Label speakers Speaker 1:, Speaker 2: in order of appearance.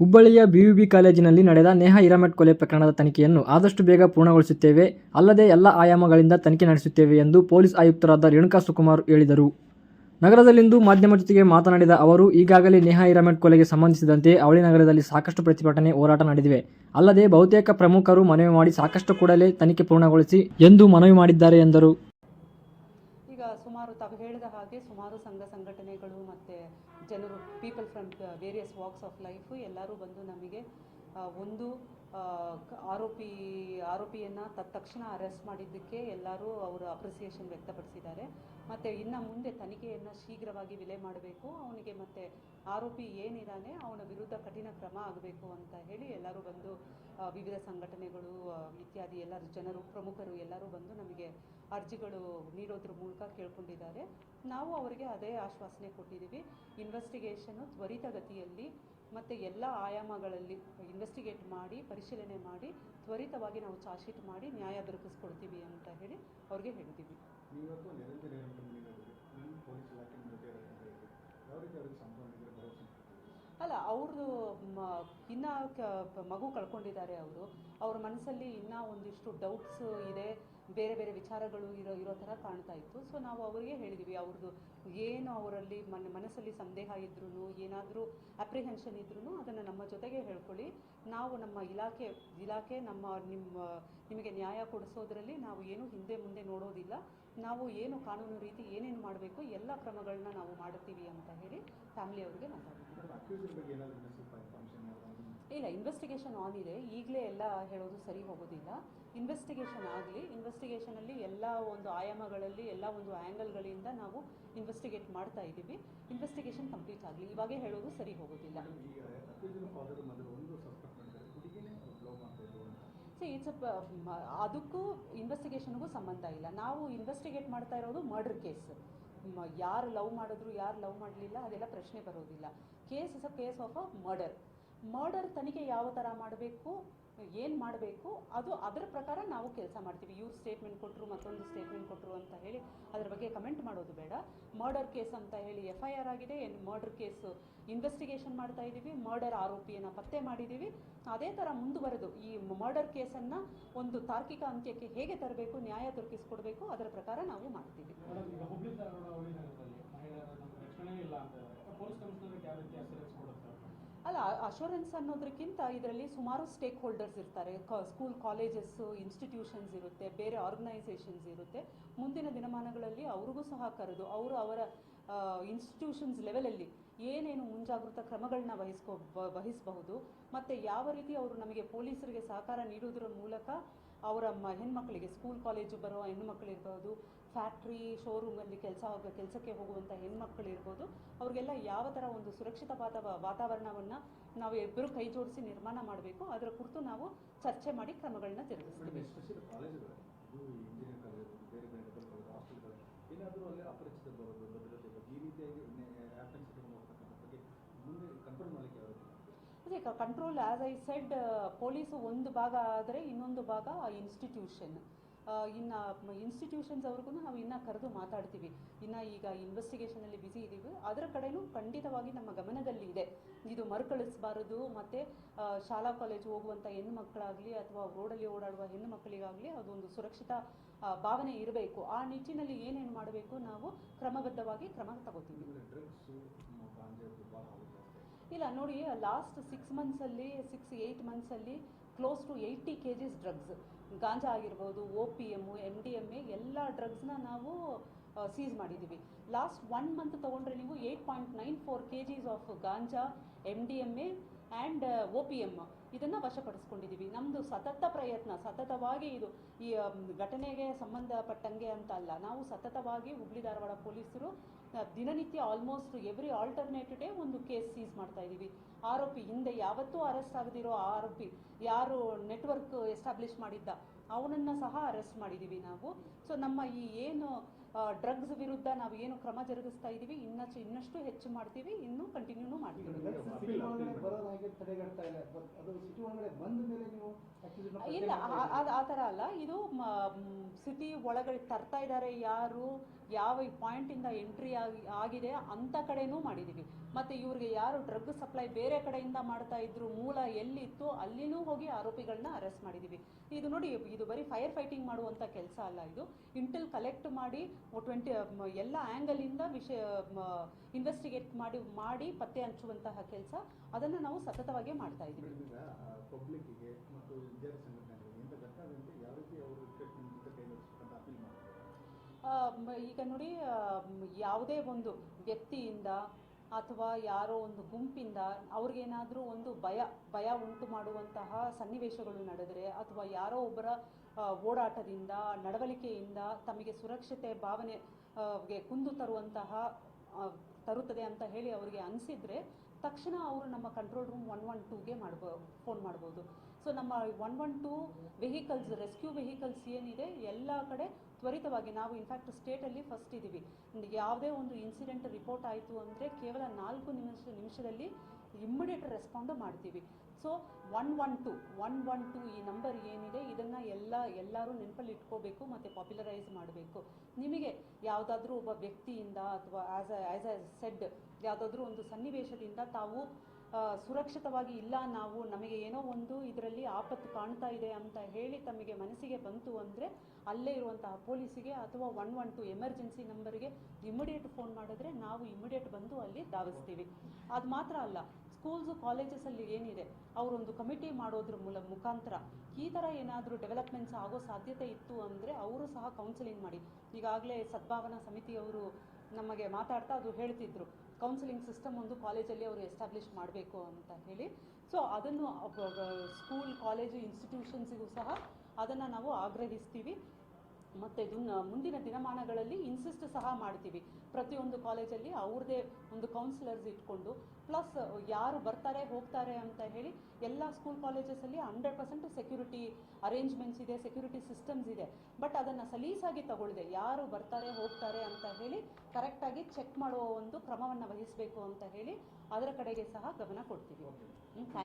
Speaker 1: ಹುಬ್ಬಳ್ಳಿಯ ಬಿಯುಬಿ ಕಾಲೇಜಿನಲ್ಲಿ ನಡೆದ ನೇಹಾ ಹಿರೇಮಠ್ ಕೊಲೆ ಪ್ರಕರಣದ ತನಿಖೆಯನ್ನು ಆದಷ್ಟು ಬೇಗ ಪೂರ್ಣಗೊಳಿಸುತ್ತೇವೆ, ಅಲ್ಲದೆ ಎಲ್ಲ ಆಯಾಮಗಳಿಂದ ತನಿಖೆ ನಡೆಸುತ್ತೇವೆ ಎಂದು ಪೊಲೀಸ್ ಆಯುಕ್ತರಾದ ರೇಣುಕಾ ಸುಕುಮಾರ್ ಹೇಳಿದರು. ನಗರದಲ್ಲಿಂದು ಮಾಧ್ಯಮ ಜೊತೆಗೆ ಮಾತನಾಡಿದ ಅವರು, ಈಗಾಗಲೇ ನೇಹಾ ಹಿರೇಮಠ್ ಕೊಲೆಗೆ ಸಂಬಂಧಿಸಿದಂತೆ ಅವಳಿ ನಗರದಲ್ಲಿ ಸಾಕಷ್ಟು ಪ್ರತಿಭಟನೆ, ಹೋರಾಟ ನಡೆದಿವೆ. ಅಲ್ಲದೆ ಬಹುತೇಕ ಪ್ರಮುಖರು ಮನವಿ ಮಾಡಿ ಸಾಕಷ್ಟು ಕೂಡಲೇ ತನಿಖೆ ಪೂರ್ಣಗೊಳಿಸಿ ಎಂದು ಮನವಿ ಮಾಡಿದ್ದಾರೆ ಎಂದರು.
Speaker 2: ಈಗ ಸುಮಾರು ತಾವು ಹೇಳಿದ ಹಾಗೆ ಸುಮಾರು ಸಂಘ ಸಂಘಟನೆಗಳು ಜನರು people from various walks of life ಎಲ್ಲರೂ ಬಂದು ನಮಗೆ ಒಂದು ಆರೋಪಿ, ಆರೋಪಿಯನ್ನು ತಕ್ಷಣ ಅರೆಸ್ಟ್ ಮಾಡಿದ್ದಕ್ಕೆ ಎಲ್ಲರೂ ಅವರು ಅಪ್ರಿಸಿಯೇಷನ್ ವ್ಯಕ್ತಪಡಿಸಿದ್ದಾರೆ. ಮತ್ತು ಇನ್ನು ಮುಂದೆ ತನಿಖೆಯನ್ನು ಶೀಘ್ರವಾಗಿ ವಿಲೆ ಮಾಡಬೇಕು. ಅವನಿಗೆ ಮತ್ತು ಆರೋಪಿ ಏನಿದ್ದಾನೆ ಅವನ ವಿರುದ್ಧ ಕಠಿಣ ಕ್ರಮ ಆಗಬೇಕು ಅಂತ ಹೇಳಿ ಎಲ್ಲರೂ ಬಂದು ವಿವಿಧ ಸಂಘಟನೆಗಳು ಇತ್ಯಾದಿ ಎಲ್ಲರೂ ಜನರು, ಪ್ರಮುಖರು ಎಲ್ಲರೂ ಬಂದು ನಮಗೆ ಅರ್ಜಿಗಳು ನೀಡೋದ್ರ ಮೂಲಕ ಕೇಳ್ಕೊಂಡಿದ್ದಾರೆ. ನಾವು ಅವರಿಗೆ ಅದೇ ಆಶ್ವಾಸನೆ ಕೊಟ್ಟಿದ್ದೀವಿ. ಇನ್ವೆಸ್ಟಿಗೇಷನು ತ್ವರಿತಗತಿಯಲ್ಲಿ ಮತ್ತು ಎಲ್ಲ ಆಯಾಮಗಳಲ್ಲಿ ಇನ್ವೆಸ್ಟಿಗೇಟ್ ಮಾಡಿ, ಪರಿಶೀಲನೆ ಮಾಡಿ, ತ್ವರಿತವಾಗಿ ನಾವು ಚಾರ್ಜ್ ಶೀಟ್ ಮಾಡಿ ನ್ಯಾಯ ದೊರಕಿಸ್ಕೊಡ್ತೀವಿ ಅಂತ ಹೇಳಿ ಅವ್ರಿಗೆ ಹೇಳಿದ್ದೀವಿ
Speaker 3: ನೀವತ್ತು ನಿರಂತರ ಏನಾದ್ರು ನೀಡಿದ್ರೆ ನಿಮ್ಮ ಪೊಲೀಸ್ ಇಲಾಖೆ ಜೊತೆ ಇರೋದ್ರಿಂದ ಇದೆ. ಯಾವ ರೀತಿ ಅವರಿಗೆ ಸಂಪೂರ್ಣ ಇದ್ರೆ ಭರವಸೆ ಕೊಡ್ತೀರಿ?
Speaker 2: ಅಲ್ಲ ಅವ್ರದ್ದು ಇನ್ನೂ ಮಗು ಕಳ್ಕೊಂಡಿದ್ದಾರೆ ಅವರು. ಅವ್ರ ಮನಸ್ಸಲ್ಲಿ ಇನ್ನೂ ಒಂದಿಷ್ಟು ಡೌಟ್ಸ್ ಇದೆ. ಬೇರೆ ಬೇರೆ ವಿಚಾರಗಳು ಇರೋ ಇರೋ ಥರ ಕಾಣ್ತಾ ಇತ್ತು. ಸೊ ನಾವು ಅವರಿಗೆ ಹೇಳಿದ್ವಿ, ಅವ್ರದ್ದು ಏನು ಅವರಲ್ಲಿ ಮನ, ಮನಸ್ಸಲ್ಲಿ ಸಂದೇಹ ಇದ್ರೂ ಏನಾದರೂ ಅಪ್ರಿಹೆನ್ಷನ್ ಇದ್ರೂ ಅದನ್ನು ನಮ್ಮ ಜೊತೆಗೆ ಹೇಳ್ಕೊಳ್ಳಿ. ನಾವು ನಮ್ಮ ಇಲಾಖೆ ಇಲಾಖೆ ನಮ್ಮ ನಿಮ್ಮ ನಿಮಗೆ ನ್ಯಾಯ ಕೊಡಿಸೋದ್ರಲ್ಲಿ ನಾವು ಏನು ಹಿಂದೆ ಮುಂದೆ ನೋಡೋದಿಲ್ಲ. ನಾವು ಏನು ಕಾನೂನು ರೀತಿ ಏನೇನು ಮಾಡಬೇಕು, ಎಲ್ಲ ಕ್ರಮಗಳನ್ನ ನಾವು ಮಾಡುತ್ತೀವಿ ಅಂತ ಹೇಳಿ ಫ್ಯಾಮಿಲಿ ಅವರಿಗೆ ಮಾತಾಡಿದ್ವಿ ಇಲ್ಲ ಇನ್ವೆಸ್ಟಿಗೇಷನ್ ಆನ್ ಇದೆ. ಈಗಲೇ ಎಲ್ಲ ಹೇಳೋದು ಸರಿ ಹೋಗೋದಿಲ್ಲ. ಇನ್ವೆಸ್ಟಿಗೇಷನ್ ಆಗಲಿ ಇನ್ವೆಸ್ಟಿಗೇಷನಲ್ಲಿ ಎಲ್ಲ ಒಂದು ಆಯಾಮಗಳಲ್ಲಿ ಎಲ್ಲ ಒಂದು ಆ್ಯಂಗಲ್ಗಳಿಂದ ನಾವು ಇನ್ವೆಸ್ಟಿಗೇಟ್ ಮಾಡ್ತಾ ಇದ್ದೀವಿ. ಇನ್ವೆಸ್ಟಿಗೇಷನ್ ಕಂಪ್ಲೀಟ್ ಆಗಲಿ. ಇವಾಗೇ ಹೇಳೋದು ಸರಿ ಹೋಗೋದಿಲ್ಲ. ಸೇ ಇಟ್ಸ್ ಅದಕ್ಕೂ ಇನ್ವೆಸ್ಟಿಗೇಷನ್ಗೂ ಸಂಬಂಧ ಇಲ್ಲ. ನಾವು ಇನ್ವೆಸ್ಟಿಗೇಟ್ ಮಾಡ್ತಾ ಇರೋದು ಮರ್ಡರ್ ಕೇಸ್ ಯಾರು ಲವ್ ಮಾಡಿದ್ರು ಯಾರು ಲವ್ ಮಾಡಲಿಲ್ಲ ಅದೆಲ್ಲ ಪ್ರಶ್ನೆ ಬರೋದಿಲ್ಲ. Case is a case of a murder murder ತನಿಖೆ ಯಾವ ಥರ ಮಾಡಬೇಕು, ಏನು ಮಾಡಬೇಕು, ಅದು ಅದರ ಪ್ರಕಾರ ನಾವು ಕೆಲಸ ಮಾಡ್ತೀವಿ. ಇವ್ರು ಸ್ಟೇಟ್ಮೆಂಟ್ ಕೊಟ್ಟರು ಮತ್ತೊಂದು ಸ್ಟೇಟ್ಮೆಂಟ್ ಕೊಟ್ಟರು ಅಂತ ಹೇಳಿ ಅದ್ರ ಬಗ್ಗೆ ಕಮೆಂಟ್ ಮಾಡೋದು ಬೇಡ. ಮರ್ಡರ್ ಕೇಸ್ ಅಂತ ಹೇಳಿ ಎಫ್ ಐ ಆರ್ ಆಗಿದೆ. ಮರ್ಡರ್ ಕೇಸ್ ಇನ್ವೆಸ್ಟಿಗೇಷನ್ ಮಾಡ್ತಾ ಇದ್ದೀವಿ ಮರ್ಡರ್ ಆರೋಪಿಯನ್ನು ಪತ್ತೆ ಮಾಡಿದ್ದೀವಿ ಅದೇ ಥರ ಮುಂದುವರೆದು ಈ ಮರ್ಡರ್ ಕೇಸನ್ನು ಒಂದು ತಾರ್ಕಿಕ ಅಂತ್ಯಕ್ಕೆ ಹೇಗೆ ತರಬೇಕು, ನ್ಯಾಯ ದೊರಕಿಸ್ಕೊಡ್ಬೇಕು, ಅದರ ಪ್ರಕಾರ ನಾವು ಮಾಡ್ತೀವಿ. ಅಶೂರೆನ್ಸ್ ಅನ್ನೋದಕ್ಕಿಂತ ಇದರಲ್ಲಿ ಸುಮಾರು ಸ್ಟೇಕ್ ಹೋಲ್ಡರ್ಸ್ ಇರ್ತಾರೆ ಸ್ಕೂಲ್ ಕಾಲೇಜಸ್ಸು ಇನ್ಸ್ಟಿಟ್ಯೂಷನ್ಸ್ ಇರುತ್ತೆ, ಬೇರೆ ಆರ್ಗನೈಸೇಷನ್ಸ್ ಇರುತ್ತೆ. ಮುಂದಿನ ದಿನಮಾನಗಳಲ್ಲಿ ಅವ್ರಿಗೂ ಸಹ ಕರೆದು, ಅವರು ಅವರ ಇನ್ಸ್ಟಿಟ್ಯೂಷನ್ಸ್ ಲೆವೆಲಲ್ಲಿ ಏನೇನು ಮುಂಜಾಗೃತ ಕ್ರಮಗಳನ್ನ ವಹಿಸ್ಕೋ ವಹಿಸಬಹುದು, ಮತ್ತು ಯಾವ ರೀತಿ ಅವರು ನಮಗೆ ಪೊಲೀಸರಿಗೆ ಸಹಕಾರ ನೀಡುವುದರ ಮೂಲಕ ಅವರ ಮ ಸ್ಕೂಲ್ ಕಾಲೇಜು ಬರೋ ಹೆಣ್ಮಕ್ಳಿರ್ಬೋದು ಫ್ಯಾಕ್ಟ್ರಿ ಶೋರೂಮಲ್ಲಿ ಕೆಲಸ ಕೆಲಸಕ್ಕೆ ಹೋಗುವಂಥ ಹೆಣ್ಮಕ್ಳಿರ್ಬೋದು ಅವ್ರಿಗೆಲ್ಲ ಯಾವ ಥರ ಒಂದು ಸುರಕ್ಷಿತವಾದ ವಾತಾವರಣವನ್ನು ನಾವು ಇಬ್ಬರು ಕೈ ಜೋಡಿಸಿ ನಿರ್ಮಾಣ ಮಾಡಬೇಕು, ಅದರ ಕುರಿತು ನಾವು ಚರ್ಚೆ ಮಾಡಿ ಕ್ರಮಗಳನ್ನ ಜರುಗಿಸ್ತೀವಿ
Speaker 3: ಏನಾದರೂ ಈ ರೀತಿಯಾಗಿ ಮುಂದೆ ಮಾಡಲಿಕ್ಕೆ
Speaker 2: ಅದೇ control as I said police ಒಂದು ಭಾಗ ಆದರೆ ಇನ್ನೊಂದು ಭಾಗ ಇನ್ಸ್ಟಿಟ್ಯೂಷನ್ ಇನ್ನು ಇನ್ಸ್ಟಿಟ್ಯೂಷನ್ಸ್ ಅವ್ರಿಗೂ ನಾವು ಇನ್ನೂ ಕರೆದು ಮಾತಾಡ್ತೀವಿ. ಇನ್ನು ಈಗ ಇನ್ವೆಸ್ಟಿಗೇಷನಲ್ಲಿ ಬ್ಯುಸಿ ಇದ್ದೀವಿ ಅದರ ಕಡೆಯೂ ಖಂಡಿತವಾಗಿ ನಮ್ಮ ಗಮನದಲ್ಲಿ ಇದೆ. ಇದು ಮರುಕಳಿಸಬಾರದು, ಮತ್ತು ಶಾಲಾ ಕಾಲೇಜು ಹೋಗುವಂಥ ಹೆಣ್ಣು ಮಕ್ಕಳಾಗಲಿ ಅಥವಾ ರೋಡಲ್ಲಿ ಓಡಾಡುವ ಹೆಣ್ಣು ಮಕ್ಕಳಿಗಾಗಲಿ ಅದೊಂದು ಸುರಕ್ಷಿತ ಭಾವನೆ ಇರಬೇಕು. ಆ ನಿಟ್ಟಿನಲ್ಲಿ ಏನೇನು ಮಾಡಬೇಕು ನಾವು ಕ್ರಮಬದ್ಧವಾಗಿ ಕ್ರಮ ತಗೋತೀವಿ. ಇಲ್ಲ, ನೋಡಿ ಲಾಸ್ಟ್ ಸಿಕ್ಸ್ ಮಂತ್ಸಲ್ಲಿ six eight ಮಂತ್ಸಲ್ಲಿ close to eighty K Gs drugs ganja ಆಗಿರ್ಬೋದು O P M M D M A ಎಲ್ಲ ಡ್ರಗ್ಸ್ನ ನಾವು ಸೀಸ್ ಮಾಡಿದ್ದೀವಿ ಲಾಸ್ಟ್ ಒನ್ ಮಂತ್ ತೊಗೊಂಡ್ರೆ ನೀವು eight point nine four K Gs of ganja M D M A and O P M ಇದನ್ನು ವಶಪಡಿಸ್ಕೊಂಡಿದ್ದೀವಿ ನಮ್ಮದು ಸತತ ಪ್ರಯತ್ನ, ಸತತವಾಗಿ ಇದು ಈ ಘಟನೆಗೆ ಸಂಬಂಧಪಟ್ಟಂಗೆ ಅಂತ ಅಲ್ಲ. ನಾವು ಸತತವಾಗಿ ಹುಬ್ಳಿ ಧಾರವಾಡ ಪೊಲೀಸರು ದಿನನಿತ್ಯ ಆಲ್ಮೋಸ್ಟ್ ಎವ್ರಿ ಆಲ್ಟರ್ನೇಟಿವ್ ಡೇ ಒಂದು ಕೇಸ್ ಸೀಸ್ ಮಾಡ್ತಾ ಇದ್ದೀವಿ ಆರೋಪಿ ಹಿಂದೆ ಯಾವತ್ತೂ ಅರೆಸ್ಟ್ ಆಗದಿರೋ ಆರೋಪಿ ಯಾರು ನೆಟ್ವರ್ಕ್ ಎಸ್ಟಾಬ್ಲಿಷ್ ಮಾಡಿದ್ದ ಅವನನ್ನು ಸಹ ಅರೆಸ್ಟ್ ಮಾಡಿದ್ದೀವಿ ನಾವು. ಸೊ ನಮ್ಮ ಈ ಏನು ಡ್ರಗ್ಸ್ ವಿರುದ್ಧ ನಾವು ಏನು ಕ್ರಮ ಜರುಗಿಸ್ತಾ ಇದ್ದೀವಿ ಇನ್ನಷ್ಟು ಇನ್ನಷ್ಟು ಹೆಚ್ಚು ಮಾಡ್ತೀವಿ ಇನ್ನೂ ಕಂಟಿನ್ಯೂನು ಮಾಡ್ತೀವಿ.
Speaker 3: ಇಲ್ಲ
Speaker 2: ಆ ಥರ ಅಲ್ಲ. ಇದು ಸಿಟಿ ಒಳಗಡೆ ತರ್ತಾ ಇದ್ದಾರೆ ಯಾರು ಯಾವ ಪಾಯಿಂಟಿಂದ ಎಂಟ್ರಿ ಆಗಿ ಆಗಿದೆ ಅಂಥ ಕಡೆನೂ ಮಾಡಿದ್ದೀವಿ ಮತ್ತು ಇವ್ರಿಗೆ ಯಾರು ಡ್ರಗ್ ಸಪ್ಲೈ ಬೇರೆ ಕಡೆಯಿಂದ ಮಾಡ್ತಾ ಇದ್ರು ಮೂಲ ಎಲ್ಲಿತ್ತು ಅಲ್ಲಿನೂ ಹೋಗಿ ಆರೋಪಿಗಳನ್ನ ಅರೆಸ್ಟ್ ಮಾಡಿದ್ದೀವಿ ಇದು ನೋಡಿ ಇದು ಬರೀ ಫೈರ್ ಫೈಟಿಂಗ್ ಮಾಡುವಂಥ ಕೆಲಸ ಅಲ್ಲ ಇದು. ಇಂಟೆಲ್ ಕಲೆಕ್ಟ್ ಮಾಡಿ ಟ್ವೆಂಟಿ ಎಲ್ಲ ಆ್ಯಂಗಲಿಂದ ವಿಷಯ ಇನ್ವೆಸ್ಟಿಗೇಟ್ ಮಾಡಿ ಮಾಡಿ ಪತ್ತೆ ಹಂಚುವಂತಹ ಕೆಲಸ ಅದನ್ನು ನಾವು ಸತತವಾಗಿ ಮಾಡ್ತಾ ಇದ್ದೀವಿ.
Speaker 3: ಈಗ ಪಬ್ಲಿಕ್ಕಿಗೆ ಮತ್ತು ವಿದ್ಯಾರ್ಥಿ ಸಂಘಟನೆಗಳಿಗೆ ಇಂಥ ಘಟನೆಗಳಿಗೆ ಯಾವ ರೀತಿ ಅವರು ಟ್ರೀಟ್ಮೆಂಟ್ ಜೊತೆ ಕೈ ಅಪೀಲ್ ಮಾಡ್ತಾರೆ?
Speaker 2: ಈಗ ನೋಡಿ ಯಾವುದೇ ಒಂದು ವ್ಯಕ್ತಿಯಿಂದ ಅಥವಾ ಯಾರೋ ಒಂದು ಗುಂಪಿಂದ ಅವ್ರಿಗೇನಾದರೂ ಒಂದು ಭಯ ಭಯ ಉಂಟು ಮಾಡುವಂತಹ ಸನ್ನಿವೇಶಗಳು ನಡೆದರೆ ಅಥವಾ ಯಾರೋ ಒಬ್ಬರ ಓಡಾಟದಿಂದ, ನಡವಳಿಕೆಯಿಂದ ತಮಗೆ ಸುರಕ್ಷತೆ ಭಾವನೆಗೆ ಕುಂದು ತರುವಂತಹ ತರುತ್ತದೆ ಅಂತ ಹೇಳಿ ಅವರಿಗೆ ಅನಿಸಿದರೆ ತಕ್ಷಣ ಅವರು ನಮ್ಮ ಕಂಟ್ರೋಲ್ ರೂಮ್ ಒನ್ ಒನ್ ಟೂಗೆ ಮಾಡ್ಬೋ ಫೋನ್ ಮಾಡ್ಬೋದು. ಸೊ ನಮ್ಮ one one two vehicles rescue vehicles ಏನಿದೆ, ಎಲ್ಲ ಕಡೆ ತ್ವರಿತವಾಗಿ ನಾವು ಇನ್ಫ್ಯಾಕ್ಟ್ ಸ್ಟೇಟಲ್ಲಿ ಫಸ್ಟ್ ಇದ್ದೀವಿ. ಯಾವುದೇ ಒಂದು ಇನ್ಸಿಡೆಂಟ್ ರಿಪೋರ್ಟ್ ಆಯಿತು ಅಂದರೆ ಕೇವಲ ನಾಲ್ಕು ನಿಮಿಷ, ನಿಮಿಷದಲ್ಲಿ ಇಮ್ಮಿಡಿಯೇಟ್ ರೆಸ್ಪಾಂಡು ಮಾಡ್ತೀವಿ. So one one two one one two ಈ ನಂಬರ್ ಏನಿದೆ, ಇದನ್ನು ಎಲ್ಲ, ಎಲ್ಲರೂ ನೆನಪಲ್ಲಿ ಇಟ್ಕೋಬೇಕು ಮತ್ತು ಪಾಪ್ಯುಲರೈಸ್ ಮಾಡಬೇಕು. ನಿಮಗೆ ಯಾವುದಾದ್ರೂ ಒಬ್ಬ ವ್ಯಕ್ತಿಯಿಂದ ಅಥವಾ ಆ್ಯಸ್ ಆ್ಯಸ್ ಅ ಸೆಡ್ ಯಾವುದಾದ್ರೂ ಒಂದು ಸನ್ನಿವೇಶದಿಂದ ತಾವು ಸುರಕ್ಷಿತವಾಗಿ ಇಲ್ಲ, ನಾವು ನಮಗೆ ಏನೋ ಒಂದು ಇದರಲ್ಲಿ ಆಪತ್ತು ಕಾಣ್ತಾ ಇದೆ ಅಂತ ಹೇಳಿ ತಮಗೆ ಮನಸ್ಸಿಗೆ ಬಂತು ಅಂದರೆ ಅಲ್ಲೇ ಇರುವಂತಹ ಪೊಲೀಸಿಗೆ ಅಥವಾ ಒನ್ ಒನ್ ಟು ಎಮರ್ಜೆನ್ಸಿ ನಂಬರ್ಗೆ ಇಮಿಡಿಯೇಟ್ ಫೋನ್ ಮಾಡಿದ್ರೆ ನಾವು ಇಮಿಡಿಯೇಟ್ ಬಂದು ಅಲ್ಲಿ ಧಾವಿಸ್ತೀವಿ. ಅದು ಮಾತ್ರ ಅಲ್ಲ ಸ್ಕೂಲ್ಸು ಕಾಲೇಜಸಲ್ಲಿ ಏನಿದೆ, ಅವರೊಂದು ಕಮಿಟಿ ಮಾಡೋದ್ರ ಮೂಲ, ಮುಖಾಂತರ ಈ ಥರ ಏನಾದರೂ ಡೆವಲಪ್ಮೆಂಟ್ಸ್ ಆಗೋ ಸಾಧ್ಯತೆ ಇತ್ತು ಅಂದರೆ ಅವರು ಸಹ ಕೌನ್ಸಿಲಿಂಗ್ ಮಾಡಿ. ಈಗಾಗಲೇ ಸದ್ಭಾವನಾ ಸಮಿತಿಯವರು ನಮಗೆ ಮಾತಾಡ್ತಾ ಅದು ಹೇಳ್ತಿದ್ರು. ಕೌನ್ಸಿಲಿಂಗ್ ಸಿಸ್ಟಮ್ ಒಂದು ಕಾಲೇಜಲ್ಲಿ ಅವರು ಎಸ್ಟಾಬ್ಲಿಷ್ ಮಾಡಬೇಕು ಅಂತ ಹೇಳಿ. ಸೊ ಅದನ್ನು ಸ್ಕೂಲ್ ಕಾಲೇಜು ಇನ್ಸ್ಟಿಟ್ಯೂಷನ್ಸಿಗೂ ಸಹ ಅದನ್ನು ನಾವು ಆಗ್ರಹಿಸ್ತೀವಿ. ಮತ್ತು ಇದನ್ನು ಮುಂದಿನ ದಿನಮಾನಗಳಲ್ಲಿ ಇನ್ಸಿಸ್ಟ್ ಸಹ ಮಾಡ್ತೀವಿ. ಪ್ರತಿಯೊಂದು ಕಾಲೇಜಲ್ಲಿ ಅವ್ರದ್ದೇ ಒಂದು ಕೌನ್ಸಿಲರ್ಸ್ ಇಟ್ಕೊಂಡು ಪ್ಲಸ್ ಯಾರು ಬರ್ತಾರೆ ಹೋಗ್ತಾರೆ ಅಂತ ಹೇಳಿ ಎಲ್ಲ ಸ್ಕೂಲ್ ಕಾಲೇಜಸಲ್ಲಿ ಹಂಡ್ರೆಡ್ ಪರ್ಸೆಂಟ್ ಸೆಕ್ಯೂರಿಟಿ ಅರೇಂಜ್ಮೆಂಟ್ಸ್ ಇದೆ ಸೆಕ್ಯೂರಿಟಿ ಸಿಸ್ಟಮ್ಸ್ ಇದೆ. ಬಟ್ ಅದನ್ನು ಸಲೀಸಾಗಿ ತಗೊಳ್ಳದೆ ಯಾರು ಬರ್ತಾರೆ ಹೋಗ್ತಾರೆ ಅಂತ ಹೇಳಿ ಕರೆಕ್ಟಾಗಿ ಚೆಕ್ ಮಾಡುವ ಒಂದು ಕ್ರಮವನ್ನು ವಹಿಸಬೇಕು ಅಂತ ಹೇಳಿ ಅದರ ಕಡೆಗೆ ಸಹ ಗಮನ ಕೊಡ್ತೀವಿ.